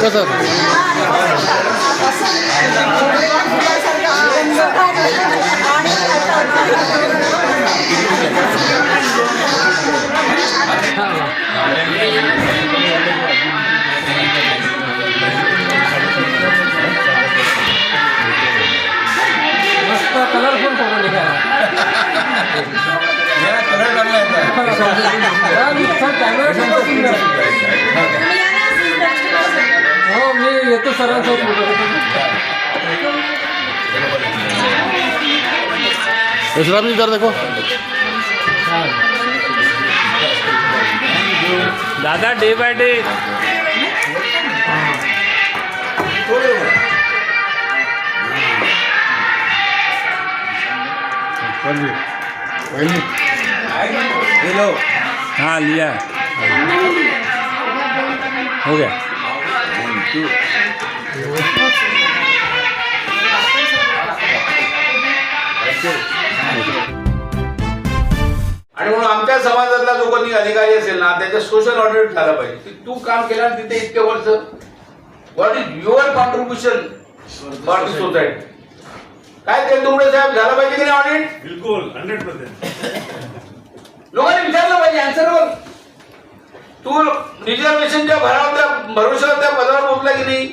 কত विश्राम जी इधर देखो। दादा डे बाय डे हाँ लिया। हो गया। आणि म्हणून आमच्या समाजातला जो कोणी अधिकारी असेल ना त्याच्या सोशल ऑडिट झालं पाहिजे. की तू काम केलं तिथे इतके वर्ष. What is your contribution for the society काय ते तुमडे साहेब झालं पाहिजे की नाही ऑडिट बिलकुल हंड्रेड पर्सेंट लोकांनी विचारलं पाहिजे आन्सर बघ तू रिझर्वेशनच्या भरावत्या भरोशावर त्या पदावर पोहोचला की नाही?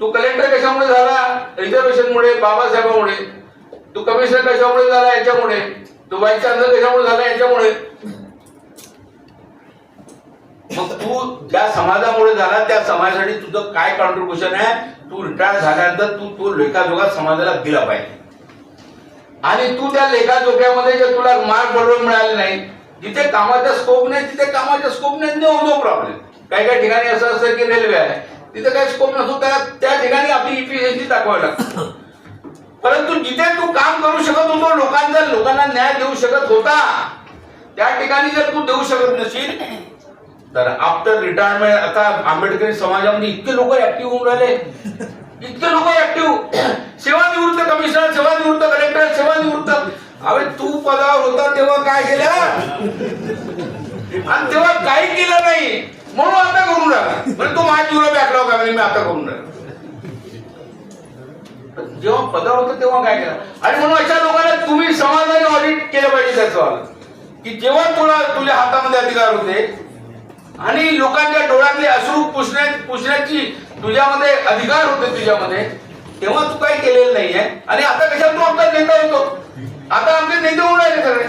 तू कलेक्टर कशामुळे झाला? रिझर्वेशनमुळे बाबासाहेबांमुळे. तू कमिशनर कशामुळे झाला? याच्यामुळे. तू व्हाईस त्याच्यामुळे झाला? याच्यामुळे. मग तू ज्या समाजामुळे झाला त्या समाजासाठी तुझं काय कॉन्ट्रीब्युशन आहे? तू रिटायर झाल्यानंतर तू तो लेखाजोखा समाजाला दिला पाहिजे. आणि तू त्या लेखाजोख्यामध्ये जर तुला मार्क बरोबर मिळाले नाही जिथे कामाचा स्कोप नाही तिथे कामाच्या स्कोप नाही नो प्रॉब्लेम काही काही ठिकाणी असं असतं की रेल्वे आहे. तिथे काही स्कोप नसतो त्या त्या ठिकाणी आपली इफिशियन्सी दाखवावी लागते. परंतु जिथे तू काम करू शकत होतो लोकांचा लोकांना न्याय देऊ शकत होता. त्या ठिकाणी जर तू देऊ शकत नशील तर आफ्टर रिटायरमेंट आता आंबेडकरी समाजामध्ये इतके लोक ऍक्टिव्ह होऊन राहिले. इतके लोक ऍक्टिव्ह सेवानिवृत्त कमिशनर सेवानिवृत्त कलेक्टर सेवानिवृत्त. अरे तू पदावर होता तेव्हा काय केलं? आणि तेव्हा काही केलं नाही. म्हणून आता करून राहिला. म्हणजे तो माझ्या जीवला बॅकलॉग मी आता करून राहिला. जेव्हा पदावर होतं तेव्हा काय केलं? आणि म्हणून अशा लोकांना तुम्ही समाजाने ऑडिट केलं पाहिजे त्याचं की जेव्हा तुला तुझ्या हातामध्ये अधिकार होते आणि लोकांच्या डोळ्यातले अश्रू पुसण्या पुसण्याची तुझ्यामध्ये अधिकार होते तुझ्यामध्ये तेव्हा तू काही केलेलं नाहीये. आणि आता कशात तू आमचा नेता होतो? आता आमचे नेते होऊन राहिले सगळे.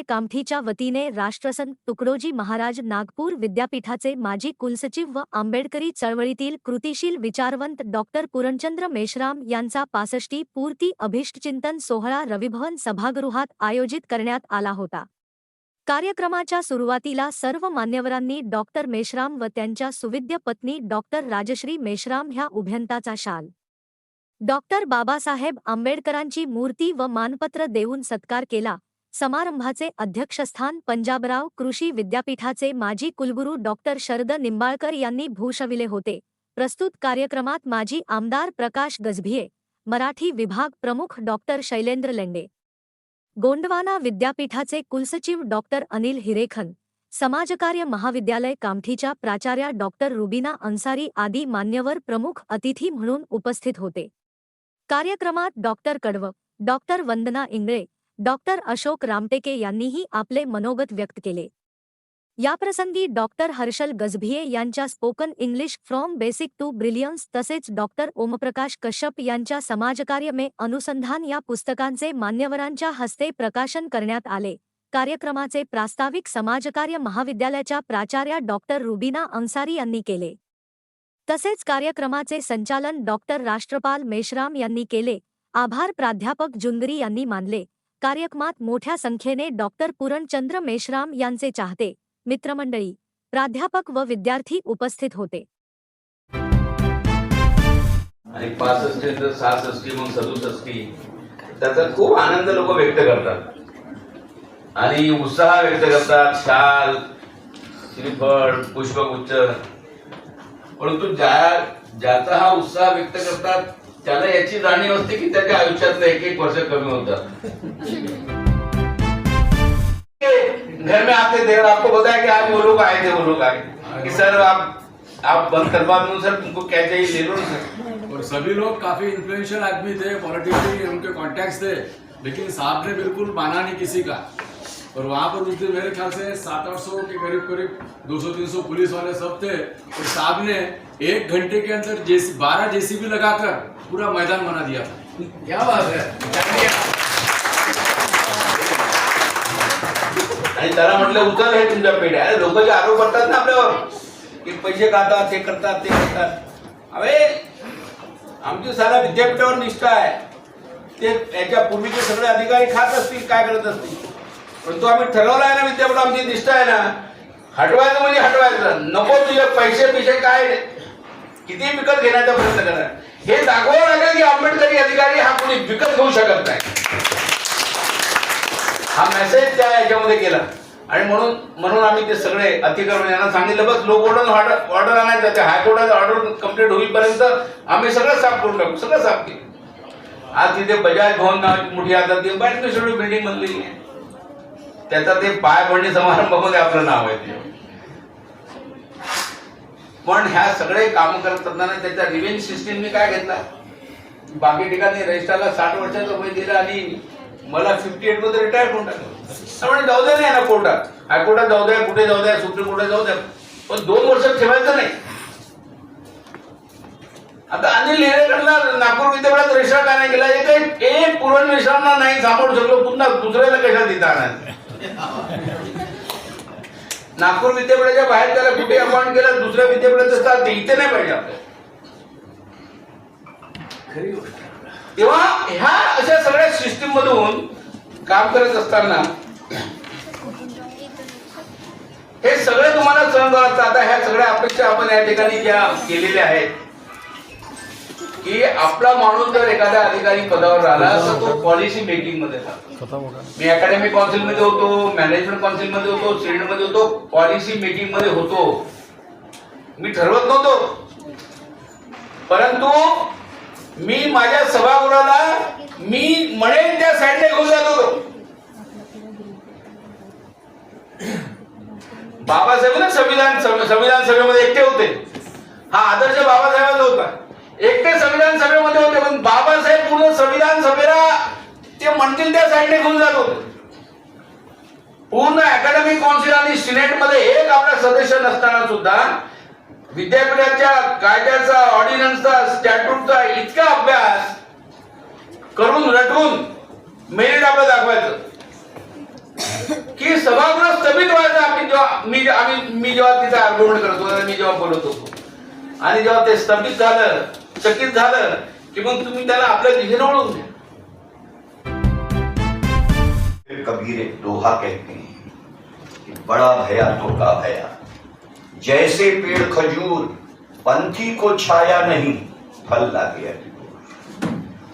महाविद्यालय कामठीच्या वतीने राष्ट्रसंत तुकडोजी महाराज नागपूर विद्यापीठाचे माजी कुलसचिव व आंबेडकरी चळवळीतील कृतिशील विचारवंत डॉक्टर पुरणचंद्र मेश्राम यांचा पासष्टी पूर्ती अभिष्टचिंतन सोहळा रविभवन सभागृहात आयोजित करण्यात आला होता. कार्यक्रमाच्या सुरुवातीला सर्व मान्यवरांनी डॉक्टर मेश्राम व त्यांच्या सुविद्य पत्नी डॉक्टर राजश्री मेश्राम ह्या उभ्यंताचा शाल. डॉक्टर बाबासाहेब आंबेडकरांची मूर्ती व मानपत्र देऊन सत्कार केला. समारंभाचे अध्यक्षस्थान पंजाबराव कृषी विद्यापीठाचे माजी कुलगुरू डॉक्टर शरद निंबाळकर यांनी भूषविले होते. प्रस्तुत कार्यक्रमात माजी आमदार प्रकाश गजभिये मराठी विभाग प्रमुख डॉक्टर शैलेंद्र लेंडे. गोंडवाना विद्यापीठाचे कुलसचिव डॉक्टर अनिल हिरेखन समाजकार्य महाविद्यालय कामठीच्या प्राचार्या डॉक्टर रुबीना अन्सारी आदी मान्यवर प्रमुख अतिथी म्हणून उपस्थित होते. कार्यक्रमात doctor Kadav doctor Vandana Ingle doctor Ashok Ramteke यांनीही आपले मनोगत व्यक्त केले. याप्रसंगी डॉक्टर हर्षल गजभिये यांच्या spoken English from basic to brilliance तसेच डॉक्टर ओमप्रकाश कश्यप यांच्या समाजकार्य मे अनुसंधान या पुस्तकांचे मान्यवरांच्या हस्ते प्रकाशन करण्यात आले. कार्यक्रमाचे प्रास्ताविक समाजकार्य महाविद्यालयाच्या प्राचार्या डॉक्टर रुबीना अंसारी यांनी केले. तसेच कार्यक्रमाचे संचालन डॉक्टर राष्ट्रपाल मेश्राम यांनी केले. आभार प्राध्यापक जुंगरी यांनी मानले. कार्यक्रमात मोठ्या संख्येने डॉक्टर पुरणचंद्र मेश्राम यांचे चाहते मित्रमंडळी प्राध्यापक व विद्यार्थी उपस्थित होते. आणि पासष्टी नंतर सहासष्टी मग सदुसष्टी त्याचा खूप आनंद लोक व्यक्त करतात. आणि उत्साह व्यक्त करतात. शाल श्रीफळ पुष्पगुच्छ. परंतु ज्या ज्याचा हा उत्साह व्यक्त करतात त्याला याची जाणीव असते की त्याच्या आयुष्यातलं एक एक वर्ष कमी घर में आते और आपको बताया कि वो लोग आए थे, वो लोग आए कि सर, आप आप बंद करवा दो, सर, तुमको क्या चाहिए, ले लो और सभी लोग काफ़ी इन्फ्लुएंशियल आदमी थे पॉलिटिकली उनके कॉन्टैक्ट्स थे, लेकिन साहब ने बिल्कुल माना नहीं किसी का. और वहाँ पर उस दिन मेरे ख्याल से सात आठ सौ के करीब करीब दो सौ तीन सौ पुलिस वाले सब थे। और साहब ने एक घंटे के अंदर जेसी बारह जेसीबी लगाकर पूरा मैदान बना दिया था। क्या बात है। आणि त्याला म्हटलं उचल हे तुमच्या पेढ्या अरे लोक जे आरोप करतात ना आपल्यावर की पैसे खातात ते करतात ते करतात अरे आमची सारा विद्यापीठावर निष्ठा आहे ते त्याच्या पूर्वीचे सगळे अधिकारी खात असतील काय करत असतील पण तो आम्ही ठरवलं आहे ना विद्यापीठ आमची निष्ठा आहे ना. हटवायचं म्हणजे हटवायचं. नको तुझे पैसे पिसे काय किती विकत घेण्याचा प्रयत्न करा हे दाखवावं लागेल की आंबेडकरी अधिकारी हा कोणी विकत घेऊ शकत नाही? हा मेसेज त्या याच्यामध्ये गेला आणि म्हणून म्हणून आम्ही ते सगळे अतिक्रमण यांना सांगितलं बस लो ऑर्डर ऑर्डर आणायचं ते हायकोर्टाचं ऑर्डर कंप्लीट होईपर्यंत आम्ही सगळं साफ करून टाकू सगळं साफ केलं. आज तिथे बजाज भवन नावाची मोठी आता ती बॅडमिंटन बिल्डिंग बनलेली आहे. त्याचा ते पाय पडणे समारंभामध्ये आपलं नाव आहे ते. पण ह्या सगळे काम करत असताना त्याचा रिव्हेंज सिस्टीमने काय घेतला? बाकी ठिकाणी रजिस्ट्रारला साठ वर्षाचा वय दिला आणि मला फिफ्टी एटमध्ये रिटायर करून टाकलं. जाऊ द्या नाही ना कोर्टात. हायकोर्टात जाऊ द्या कुठे जाऊ द्या सुप्रीम कोर्टात जाऊ द्या पण दोन वर्ष ठेवायचं नाही. आता अनिल हिरेकडला नागपूर विद्यापीठात रजिस्ट्रार का नाही केला एक एक- एक पूर्ण विश्रामना नाही सापडू शकलो पुन्हा दुसऱ्याला कशा देता आणायचं? नागपूर विद्यापीठाच्या बाहेर त्याला कुठे अपॉइंट केलं दुसऱ्या विद्यापीठात चालते इथे नाही पाहिजे आपल्याला. तेव्हा ह्या अशा सगळ्या सिस्टीम मधून काम करत असताना हे सगळे तुम्हाला सहन करायचं आता ह्या सगळ्या अपेक्षा आपण या ठिकाणी ज्या केलेल्या आहेत की आपला माणूस जर एखाद्या अधिकारी पदावर राहिला तर तो पॉलिसी मेकिंगमध्ये मी अकॅडमिक काउन्सिलमध्ये होतो मॅनेजमेंट काउन्सिलमध्ये होतो सिनेटमध्ये होतो पॉलिसी मेकिंगमध्ये होतो. मी ठरवत नव्हतो. परंतु मी माझ्या सभागृहाला मी म्हणेन त्या साईडने घेऊन जात. होतो बाबासाहेब ना संविधान संविधान सभेमध्ये एकटे होते. हा आदर्श बाबासाहेबांचा होता. एक ते संविधान सभेमध्ये होते पण बाबासाहेब पूर्ण संविधान सभेला ते म्हणतील त्या साईडने घेऊन जात होते. पूर्ण अकॅडमिक कौन्सिल आणि सिनेटमध्ये एक आपला सदस्य नसताना सुद्धा विद्यापीठाच्या कायद्याचा ऑर्डिनन्सचा स्टॅट्यूटचा इतका अभ्यास करून रटून मेरिट आपलं दाखवायचं. की सभागृह स्थगित व्हायचं आम्ही जेव्हा मी आम्ही मी जेव्हा तिचा आर्ग्युमेंट करतो मी जेव्हा बोलत होतो. आणि जेव्हा ते स्थगित झालं चकित मग तुम्ही त्याला आपल्या दिशेने द्या. कबीर एक दोहा कहते हैं कि बड़ा भया तो का भया। जैसे पेड़ खजूर, पंथी को छाया नहीं, फल ला गया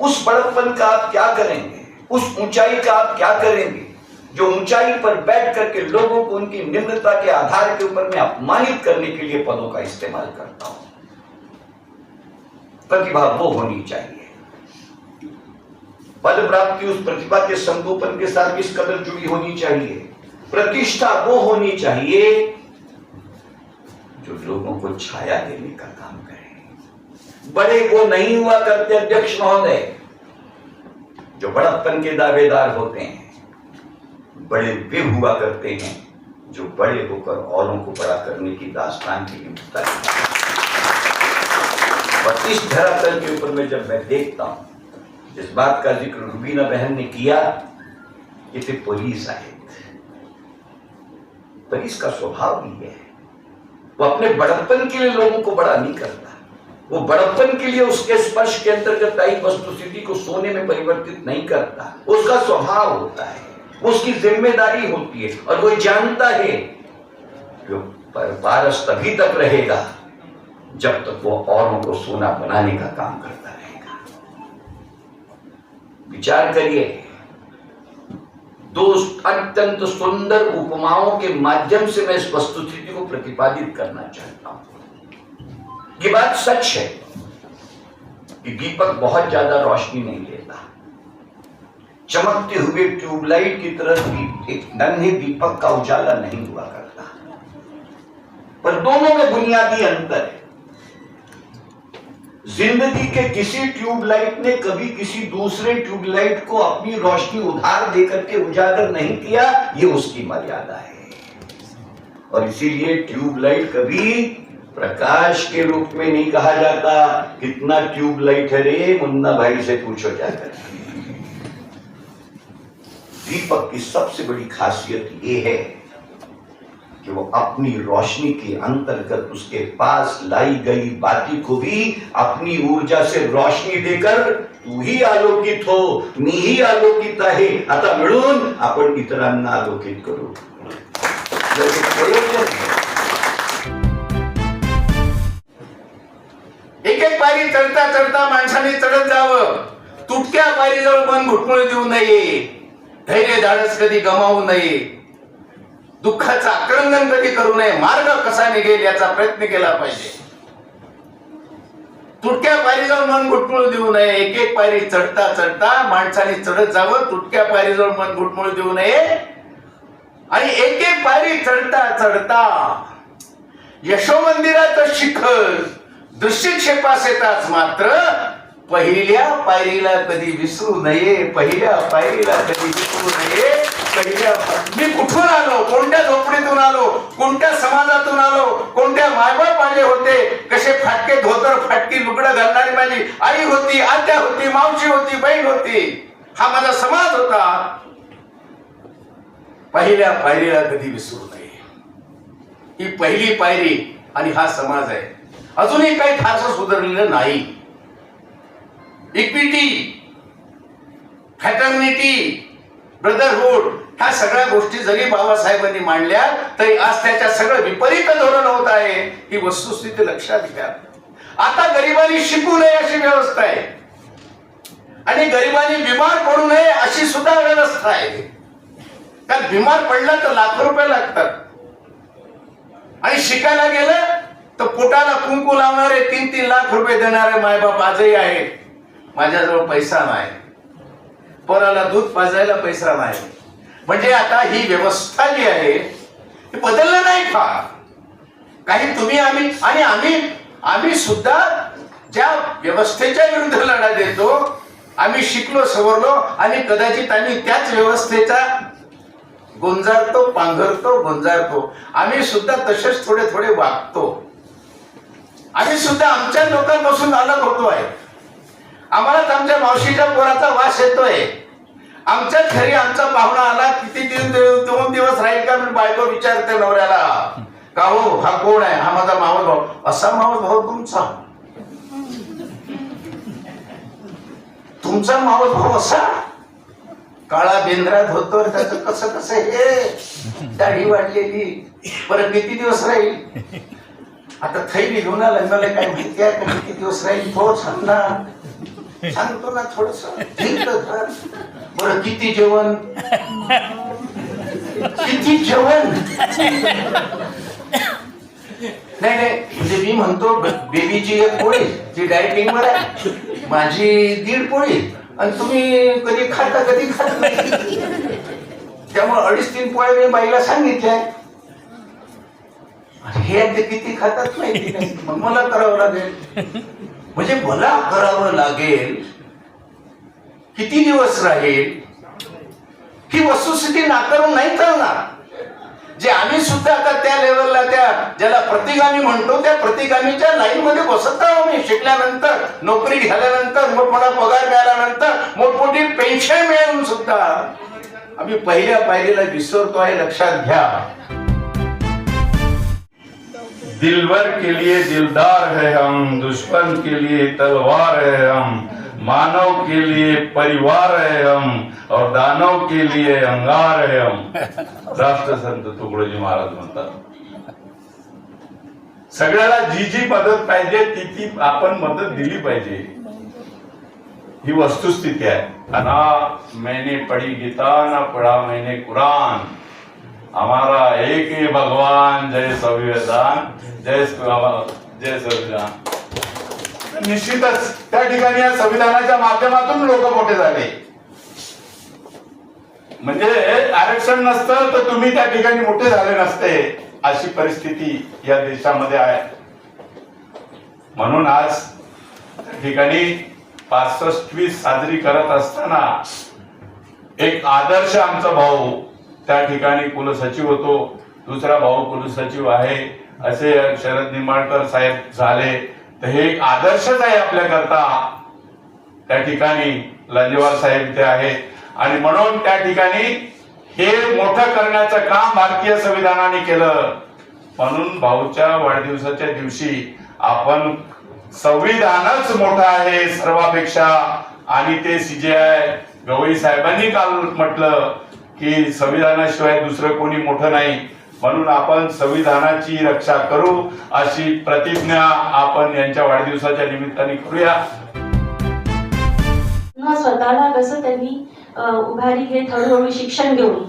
उस बड़प्पन का आप क्या करेंगे? उस ऊंचाई का आप क्या करेंगे? जो ऊंचाई पर बैठ करके लोगों को उनकी निम्नता के आधार के ऊपर मैं अपमानित करने के लिए पदों का इस्तेमाल करता हूँ। प्रतिभा वो होनी चाहिए। पद प्राप्ति उस प्रतिभा के संगोपन के साथ किस कदर जुड़ी होनी चाहिए? प्रतिष्ठा वो होनी चाहिए जो लोगों को छाया देने का काम करे। बड़े वो नहीं हुआ करते अध्यक्ष महोदय, जो बड़प्पन के दावेदार होते हैं। बड़े वे हुआ करते हैं, जो बड़े होकर औरों को बड़ा करने की दास्तान की विमुखता और इस धरातल के ऊपर में जब मैं देखता हूँ, जिस बात का ज़िक्र रुबीना बहन ने किया, ये थे पुलिस आए पुलिस का स्वभाव भी है, वो अपने बड़प्पन के लिए लोगों को बड़ा नहीं करता। वो बड़प्पन के लिए उसके स्पर्श के अंतर्गत आई वस्तु स्थिति को सोने में परिवर्तित नहीं करता। उसका स्वभाव होता है, उसकी ज़िम्मेदारी होती है, और वो जानता है कि वो पारस तभी तक रहेगा जब तक वो औरों को सोना बनाने का काम करता रहेगा। विचार करिए दो अत्यंत सुंदर उपमाओं के माध्यम से मैं इस वस्तुस्थिति को प्रतिपादित करना चाहता हूँ। ये बात सच है कि दीपक बहुत ज़्यादा रोशनी नहीं लेता। चमकते हुए ट्यूबलाइट की तरह एक नन्हे दीपक का उजाला नहीं हुआ करता। पर दोनों में बुनियादी अंतर है। ज़िंदगी के किसी ट्यूबलाइट ने कभी किसी दूसरे ट्यूबलाइट को अपनी रोशनी उधार देकर के उजागर नहीं किया, ये उसकी मर्यादा है। और इसीलिए ट्यूबलाइट कभी प्रकाश के रूप में नहीं कहा जाता। कितना ट्यूबलाइट है रे, मुन्ना भाई से पूछो जाकर दीपक की सबसे बड़ी खासियत ये है कि वो अपनी रोशनी के अंतर्गत उसके पास लाई गई बाती को भी अपनी ऊर्जा से रोशनी देकर तू ही आलोकित हो मीही आलोकित आहे. आता मिळून आपण इतरांना आलोकित करू. एक एक पायरी चढता चढता माणसाने चढत जावं. तुटक्या पायरीजवळ मन घुटमळ देऊ नये. धैर्य धाडस कधी गमावू नये. दुःखाचं आक्रंदन कधी करू नये मार्ग कसा निघेल याचा प्रयत्न केला पाहिजे. तुटक्या पायरीजवळ मन घुटमळू देऊ नये एक एक पायरी चढता चढता माणसाने चढत जावं तुटक्या पायरीजवळ मन घुटमळू देऊ नये. आणि एक एक पायरी चढता चढता यशो मंदिराचं शिखर दृश्यक्षेपास येताच मात्र पहिल्या पायरीला कधी विसरू नये पहिल्या पायरीला कधी विसरू नये पहिल्या मी कुठून आलो? कोणत्या झोपडीतून आलो? कोणत्या समाजातून आलो? कोणत्या मायबाप आले होते? कसे फाटके धोतर फाटकी लुगडं घालणारी माझी आई होती आत्या होती मावशी होती बहीण होती? हा माझा समाज होता. पहिल्या पायरीला कधी विसरू नये. ही पहिली पायरी आणि हा समाज आहे. अजूनही काही फारसं सुधारलेलं नाही. इक्विटी फॅटर्निटी ब्रदरहुड ह्या सगळ्या गोष्टी जरी बाबासाहेबांनी मांडल्या तरी आज त्याच्या सगळं विपरीत धोरण होत आहे. ही वस्तुस्थिती लक्षात घ्या. आता गरिबांनी शिकू नये अशी व्यवस्था आहे. आणि गरिबांनी बिमार पडू नये अशी सुद्धा व्यवस्था आहे. कारण बिमार पडला तर लाख रुपये लागतात. आणि शिकायला गेलं तर पोटाला कुंकू लावणारे तीन तीन लाख रुपये देणारे मायबाप आजही आहेत. माझ्याजवळ पैसा नाही. पोराला दूध पाजायला पैसा नाही. म्हणजे आता ही व्यवस्था जी आहे ती बदललं नाही फार काही तुम्ही आम्ही आणि आम्ही आम्ही सुद्धा ज्या व्यवस्थेच्या विरुद्ध लढा देतो आम्ही शिकलो सवरलो आणि कदाचित आम्ही त्याच व्यवस्थेचा गोंजारतो पांघरतो गोंजारतो. आम्ही सुद्धा तसेच थोडे थोडे वागतो. आम्ही सुद्धा आमच्या लोकांपासून अलग होतो आहे आम्हालाच आमच्या मावशीच्या पोराचा वास येतोय. आमच्याच घरी आमचा पाहुणा आला किती दिवस दोन दिवस राहील का? मी बायको विचारते नवऱ्याला. का हो? हा कोण आहे? हा माझा मावस भाऊ. असा मावस भाऊ तुमचा? तुमचा मावस भाऊ असा? काळा बेंद्रात होतो त्याच त्याचं कसं कसं हे? दाढी वाढलेली. परत किती दिवस राहील? आता थैली घेऊन आला. मला काय माहिती आहे का? किती दिवस राहील? तो सांग ना. सांगतो ना थोडस. बर किती जेवण? किती जेवण? नाही नाही म्हणजे मी म्हणतो बेबीची एक पोळी जी डायटिंग वर आहे. माझी दीड पोळी. आणि तुम्ही कधी खाता कधी खात नाही. त्यामुळे अडीच तीन पोळ्या मी बाईला सांगितल्या. हे ते किती खातात माहिती नाही. मग मला करावं लागेल. म्हणजे मला करावं लागेल किती दिवस राहील ही वस्तुस्थिती नाकारून नाही चालणार जे आम्ही सुद्धा आता त्या लेवलला त्या ज्याला प्रतिगामी म्हणतो त्या प्रतिगामीच्या लाईन मध्ये बसत आहोत मी शिकल्यानंतर नोकरी झाल्यानंतर मोठमोठा पगार मिळाल्यानंतर मोठमोठी पेन्शन मिळून सुद्धा. आम्ही पहिल्या पायरीला विसरतो आहे लक्षात घ्या. दिलवर के लिए दिलदार है हम दुश्मन के लिए तलवार है हम मानव के लिए परिवार है हम और दानव के लिए अंगार है हम। राष्ट्रसंत तुकडोजी महाराज म्हणतात सगळ्याला जी जी मदत पाहिजे ती ती आपण मदत दिली पाहिजे. ही वस्तुस्थिती आहे. ना मैंने पढ़ी गीता ना पढ़ा मैंने कुरान. हमारा एक ही भगवान जय संविधान जय जय संविधान निश्चितच त्या ठिकाणी या संविधानाच्या माध्यमातून लोक मोठे झाले. म्हणजे आरक्षण नसतं तर तुम्ही त्या ठिकाणी मोठे झाले नसते अशी परिस्थिती या देशामध्ये आहे. म्हणून आज त्या ठिकाणी पासष्टवी साजरी करत असताना एक आदर्श आमचा भाऊ त्या ठिकाणी कुलसचिव होतो दुसरा भाऊ कुलसचिव आहे असे शरद निंबाळकर साहेब झाले. तर हे एक आदर्शच आहे आपल्याकरता. त्या ठिकाणी लंजेवार साहेब ते आहेत. आणि म्हणून त्या ठिकाणी हे मोठं करण्याचं काम भारतीय संविधानाने केलं. म्हणून भाऊच्या वाढदिवसाच्या दिवशी आपण संविधानच मोठं आहे सर्वापेक्षा. आणि ते सीजेआय गवई साहेबांनी काल म्हटलं की संविधानाशिवाय दुसरं कोणी मोठं नाही. म्हणून आपण संविधानाची रक्षा करू अशी प्रतिज्ञा आपण यांच्या वाढदिवसाच्या निमित्ताने करूया. स्वतःला कसं त्यांनी उभारी घेत हळूहळू शिक्षण घेऊन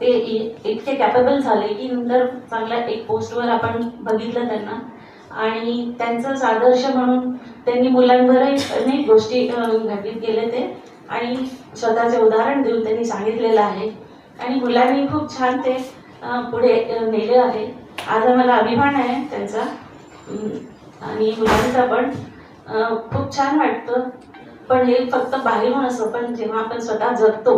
ते इतके कॅपेबल झाले की नंतर चांगल्या एक पोस्टवर आपण बघितलं त्यांना. आणि त्यांचंच आदर्श म्हणून त्यांनी मुलांवरही अनेक गोष्टी घटित केले ते. आणि स्वतःचे उदाहरण देऊन त्यांनी सांगितलेलं आहे. आणि मुलांनी खूप छान ते पुढे नेले आहे. आज आम्हाला अभिमान आहे त्यांचा. आणि मुलांचा पण खूप छान वाटतं. पण हे फक्त बाहेरून असं पण जेव्हा आपण स्वतः जगतो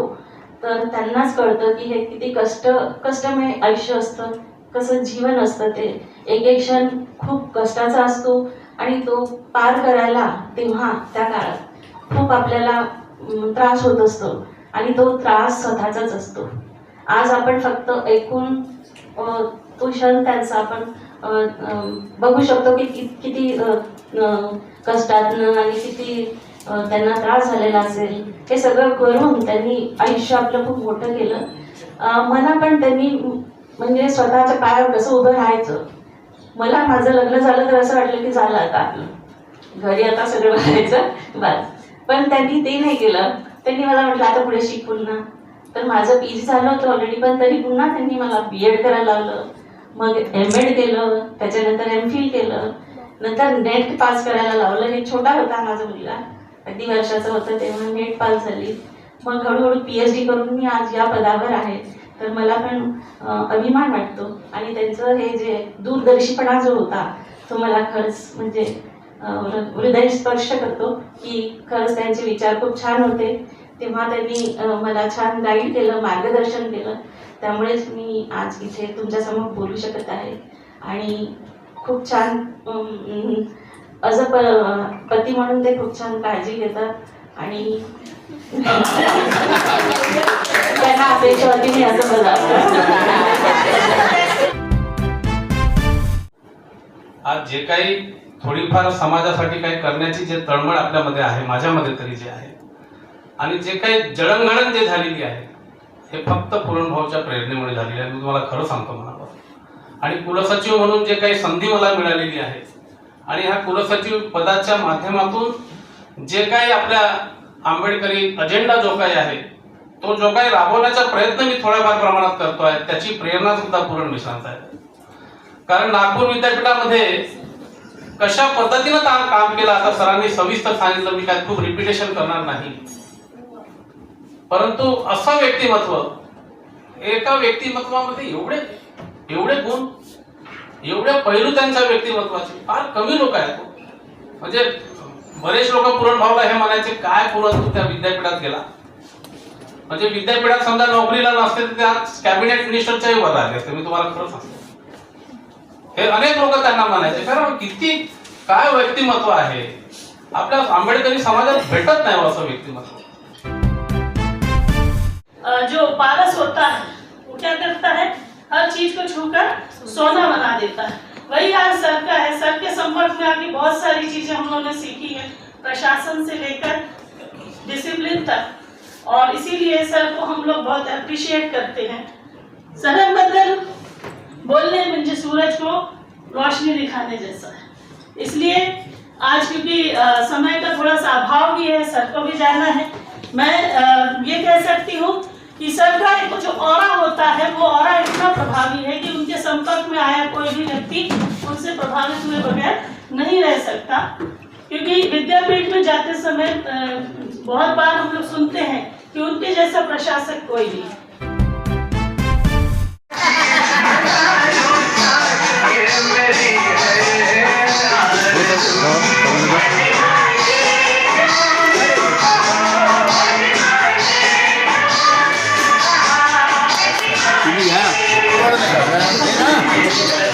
तर त्यांनाच कळतं की हे किती कष्ट कष्टमय आयुष्य असतं. कसं जीवन असतं ते. एक एक क्षण खूप कष्टाचा असतो आणि तो पार करायला तेव्हा त्या काळात खूप आपल्याला त्रास होत असतो. आणि तो त्रास स्वतःचाच असतो. आज आपण फक्त ऐकून तो क्षण त्यांचा आपण बघू शकतो की कि- किती कष्टातनं आणि किती त्यांना त्रास झालेला असेल. हे सगळं करून त्यांनी आयुष्य आपलं खूप मोठं केलं. मला पण त्यांनी म्हणजे स्वतःच्या पायावर कसं उभं राहायचं? मला माझं लग्न झालं तर असं वाटलं की झालं आता. आपलं घरी आता सगळं बघायचं. बस. पण त्यांनी ते नाही केलं. त्यांनी मला म्हटलं आता पुढे शिक पुन्हा तर माझं पी जी झालं होतं ऑलरेडी पण तरी पुन्हा त्यांनी मला बी एड करायला लावलं. मग एम एड केलं त्याच्यानंतर एम फिल केलं. नंतर नेट पास करायला लावलं. हे छोटा होता माझा मुलगा. अगदी वर्षाचं होतं तेव्हा नेट पास झाली. मग हळूहळू पी एच डी करून मी आज या पदावर आहे. तर मला पण अभिमान वाटतो. आणि त्यांचं हे जे दूरदर्शीपणा जो होता तो मला खरंच म्हणजे हृदय स्पर्श करतो की खरंच त्यांचे विचार खूप छान होते. तेव्हा त्यांनी मला छान गाईड केलं मार्गदर्शन केलं. त्यामुळेच मी आज इथे तुमच्यासमोर बोलू शकत आहे. आणि खूप छान अज अ प पती म्हणून ते खूप छान काळजी घेतात. आणि त्यांना अपेक्षा होती मी असं बघा आज जे काही थोडीफार समाजासाठी काही करण्याची जे तळमळ आपल्यामध्ये आहे माझ्यामध्ये तरी जे आहे आणि जे काही जडणघडण जे झालेली आहे हे फक्त पुरणभाऊच्या प्रेरणेमुळे झालेली आहे. मी तुम्हाला खरं सांगतो मनापासून. आणि कुलसचिव म्हणून जे काही संधी मला मिळालेली आहे आणि ह्या कुलसचिव पदाच्या माध्यमातून जे काही आपल्या आंबेडकरी अजेंडा जो काही आहे तो जो काही राबवण्याचा प्रयत्न मी थोड्याफार प्रमाणात करतो आहे त्याची प्रेरणा सुद्धा पुरण मिश्रांचा आहे. कारण नागपूर विद्यापीठामध्ये कशा पद्धतीनं काम काम केलं? आता सरांनी सविस्तर सांगितलं मी काय खूप रिपिटेशन करणार नाही. परंतु असं व्यक्तिमत्व एका व्यक्तिमत्वामध्ये एवढे एवढे गुण एवढे पैलू त्यांच्या व्यक्तिमत्वाचे फार कमी लोक आहेत. म्हणजे बरेच लोक पुरण भावला हे म्हणायचे काय पुरण तू त्या विद्यापीठात गेला? म्हणजे विद्यापीठात समजा नोकरीला नसते तर त्या कॅबिनेट मिनिस्टरच्याही वर आले असते मी तुम्हाला खरं सांगतो. अनेक लोक त्यांना म्हणायचे कारण किती, काय व्यक्तिमत्व आहे? आपल्या आंबेडकरी समाजात भेटत नाही असं व्यक्तिमत्व. जो पारस होता है वो क्या करता है, हर चीज़ को छूकर सोना बना देता है। वही आज सर का है सर के संपर्क में आके बहुत सारी चीज़ें हम लोगों ने सीखी है, प्रशासन से लेकर डिसिप्लिन तक। और इसीलिए सर को हम लोग बहुत अप्रिशिएट करते हैं। सरांबद्दल बोलणे म्हणजे सूरज को रोशनी दिखाने जैसा है। इसलिए आज क्योंकि समय का थोड़ा सा अभाव भी है सर को भी जाना है मैं अ, ये कह सकती हूँ कि सर का एक जो और होता है वो और इतना प्रभावी है कि उनके संपर्क में आया कोई भी व्यक्ति उनसे प्रभावित हुए बगैर नहीं रह सकता। क्योंकि विद्यापीठ में जाते समय बहुत बार हम लोग सुनते हैं कि उनके जैसा प्रशासक कोई नहीं है।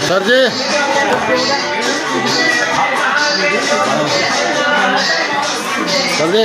Sir ji sir ji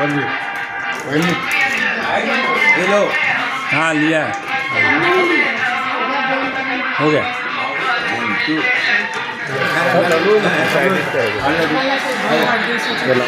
sir ji वही ये लो हाँ लिया हो गया चलो